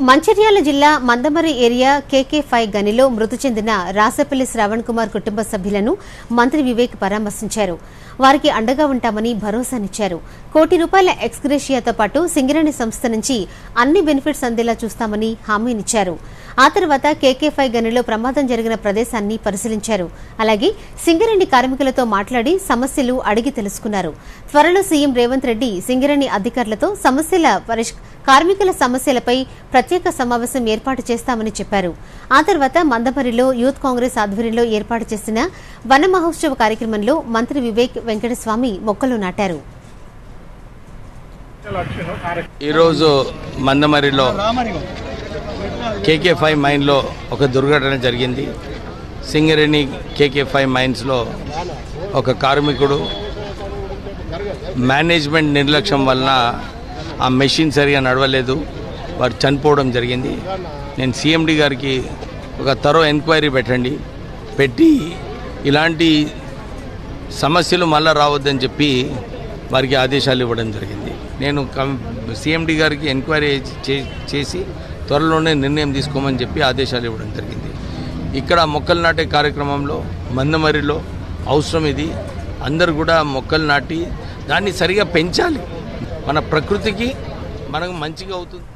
మంచిర్యాల జిల్లా Mandamarri area KK five గనిలో మృతి చెందిన రాసపల్లి శ్రవణ్ కుమార్ కుటుంబ సభ్యులను మంత్రి వివేక్ పరామర్శించారు. వారికి అండగా ఉంటామని భరోసానిచ్చారు. కోటి రూపాయల ఎక్స్గ్రేషియాతో పాటు సింగరేణి సంస్థ నుంచి అన్ని బెనిఫిట్స్ అందేలా చూస్తామని హామీనిచ్చారు. ఆ తర్వాత కేకే ఫైవ్ గనిలో ప్రమాదం జరిగిన ప్రదేశాన్ని పరిశీలించారు. అలాగే సింగరేణి కార్మికులతో మాట్లాడి సమస్యలు అడిగి తెలుసుకున్నారు. త్వరలో సీఎం రేవంత్ రెడ్డి సింగరేణి అధికారులతో సమస్యల పరిష్కారం కార్మికుల సమస్యలపై ప్రత్యేక సమావేశం ఏర్పాటు చేస్తామని చెప్పారు. ఆ తర్వాత మందమరిలో యూత్ కాంగ్రెస్ ఆధ్వర్యంలో ఏర్పాటు చేసిన వన మహోత్సవ కార్యక్రమంలో మంత్రి వివేక్ వెంకటస్వామి మొక్కలు నాటారు. ఈరోజు మందమరిలో కేకే ఫైవ్ మైన్లో ఒక దుర్ఘటన జరిగింది. సింగరేణి కేకే ఫైవ్ మైన్స్లో ఒక కార్మికుడు మేనేజ్మెంట్ నిర్లక్ష్యం వలన ఆ మెషిన్ సరిగా నడవలేదు. వారు చనిపోవడం జరిగింది. నేను సీఎండి గారికి ఒక తరో ఎంక్వైరీ పెట్టండి. పెట్టి ఇలాంటి సమస్యలు మళ్ళా రావద్దని చెప్పి వారికి ఆదేశాలు ఇవ్వడం జరిగింది. నేను కం గారికి ఎంక్వైరీ చే- చేసి త్వరలోనే నిర్ణయం తీసుకోమని చెప్పి ఆదేశాలు ఇవ్వడం జరిగింది. ఇక్కడ మొక్కలు నాటే కార్యక్రమంలో మందమరిలో అవసరం ఇది. అందరు కూడా మొక్కలు నాటి దాన్ని సరిగా పెంచాలి. మన ప్రకృతికి మనకు మంచిగా అవుతుంది.